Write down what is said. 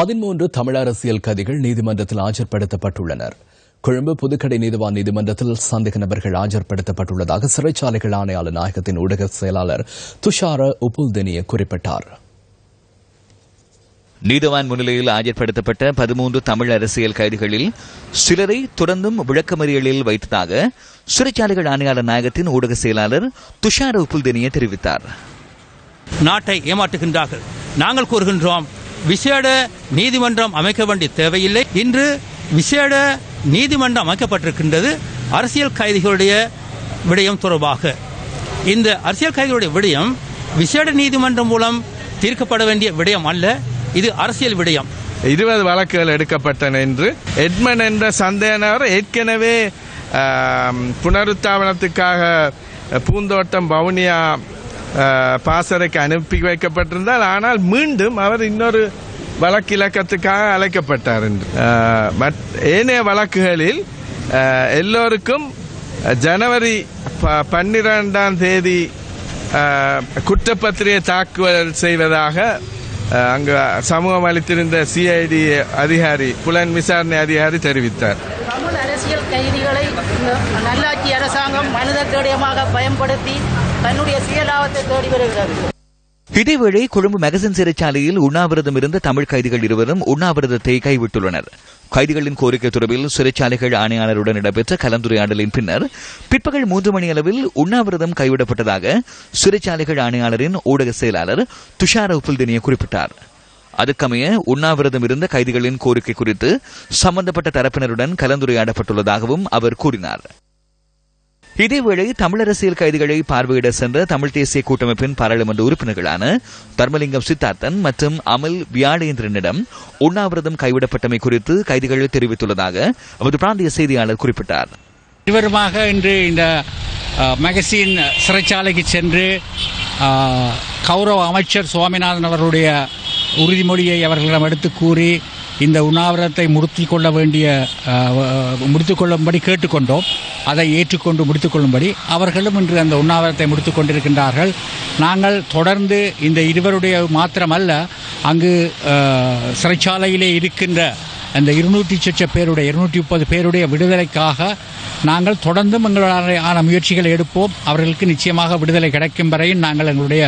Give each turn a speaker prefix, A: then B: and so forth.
A: பதிமூன்று தமிழ் அரசியல் கைதிகள் நீதிமன்றத்தில் ஆஜர்படுத்தப்பட்டுள்ளனர். கொழும்பு புதுக்கடை நீதிவான் நீதிமன்றத்தில் சந்தேக நபர்கள் ஆஜர்படுத்தப்பட்டுள்ளதாக சிறைச்சாலைகள் ஆணையாளர் நாயகத்தின் ஊடக செயலாளர் துஷார உபுல்தெனிய குறிப்பிட்டார்.
B: நீதவான் முன்னிலையில் ஆஜர்படுத்தப்பட்ட பதிமூன்று தமிழ் அரசியல் கைதிகளில் சிலரை தொடர்ந்தும் விளக்கமறியலில் வைத்ததாக சிறைச்சாலைகள் ஆணையாளர் நாயகத்தின் ஊடக செயலாளர் துஷார உப்புல்தெனிய தெரிவித்தார்.
C: நாட்டை ஏமாற்றுகின்றார்கள். நாங்கள் கூறுகின்றோம் விசேட நீதிமன்றம் அமைக்க வேண்டிய தேவையில்லை. இன்று விசேட நீதிமன்றம் அமைக்கப்பட்டிருக்கின்றது. அரசியல் கைதிகளுடைய விடயம் தொடர்பாக. இந்த அரசியல் கைதிகளுடைய விடயம் விசேட நீதிமன்றம் மூலம் தீர்க்கப்பட வேண்டிய விடயம் அல்ல. இது அரசியல் விடயம்.
D: இருபது வழக்குகள் எடுக்கப்பட்டன என்று எட்மன் என்ற சந்தேகநபர் ஏற்கனவே புனருத்தாபனத்துக்காக பூந்தோட்டம் வவுனியா பாசறைக்கு அனுப்பி வைக்கப்பட்டிருந்தார் ஆனால் மீண்டும் அவர் இன்னொரு வழக்கிலக்கத்துக்காக அழைக்கப்பட்டார் என்று. ஆ, ஏனைய வழக்குகளில் எல்லோருக்கும் ஜனவரி ப- பன்னிரெண்டாம் தேதி குற்றப்பத்திரிகை தாக்குதல் செய்வதாக அங்கு சமூகம் அளித்திருந்த சிஐடி அதிகாரி புலன் விசாரணை அதிகாரி தெரிவித்தார்.
E: அரசியல் கைதிகளை நல்லாட்சி அரசாங்கம் மனித தேடியமாக பயன்படுத்தி தன்னுடைய சுயலாபத்தை தேடி வருகிறது.
B: இதேவேளை கொழும்பு மெகசின் சிறைச்சாலையில் உண்ணாவிரதம் இருந்த தமிழ் கைதிகள் இருவரும் உண்ணாவிரதத்தை கைவிட்டுள்ளனர். கைதிகளின் கோரிக்கை தொடர்பில் சிறைச்சாலைகள் ஆணையாளருடன் இடம்பெற்ற கலந்துரையாடலின் பின்னர் பிற்பகல் மூன்று மணி அளவில் உண்ணாவிரதம் கைவிடப்பட்டதாக சிறைச்சாலைகள் ஆணையாளரின் ஊடக செயலாளர் துஷார உப்புல்தினிய குறிப்பிட்டார். அதுக்கமைய உண்ணாவிரதம் இருந்த கைதிகளின் கோரிக்கை குறித்து சம்பந்தப்பட்ட தரப்பினருடன் கலந்துரையாடப்பட்டுள்ளதாகவும் அவர் கூறினார். இதேவேளை தமிழ் அரசியல் கைதிகளை பார்வையிட சென்ற தமிழ் தேசிய கூட்டமைப்பின் பாராளுமன்ற உறுப்பினர்களான தர்மலிங்கம் சித்தார்த்தன் மற்றும் அமல் வியாழேந்திரனிடம் உண்ணாவிரதம் கைவிடப்பட்டமை குறித்து கைதிகள் தெரிவித்துள்ளதாக அவரது பிராந்திய செய்தியாளர் குறிப்பிட்டார்.
F: இருவருமாக இன்று இந்த அஹ், மகசின் சிறைச்சாலைக்கு சென்று கௌரவ அமைச்சர் சுவாமிநாதன் அவருடைய உறுதிமொழியை அவர்களிடம் எடுத்து கூறி இந்த உண்ணாவிரதத்தை முடித்து கொள்ள வேண்டிய முடித்து கொள்ளும்படி கேட்டுக்கொண்டோம். அதை ஏற்றுக்கொண்டு முடித்து கொள்ளும்படி அவர்களும் இன்று அந்த உண்ணாவிரதத்தை முடித்து கொண்டிருக்கின்றார்கள். நாங்கள் தொடர்ந்து இந்த இருவருடைய மாத்திரமல்ல அங்கு சிறைச்சாலையிலே இருக்கின்ற அந்த இருநூற்றி சொச்ச பேருடைய இருநூற்றி முப்பது பேருடைய விடுதலைக்காக நாங்கள் தொடர்ந்தும் எங்களுடைய ஆன முயற்சிகளை எடுப்போம். அவர்களுக்கு நிச்சயமாக விடுதலை கிடைக்கும் வரையும் நாங்கள் எங்களுடைய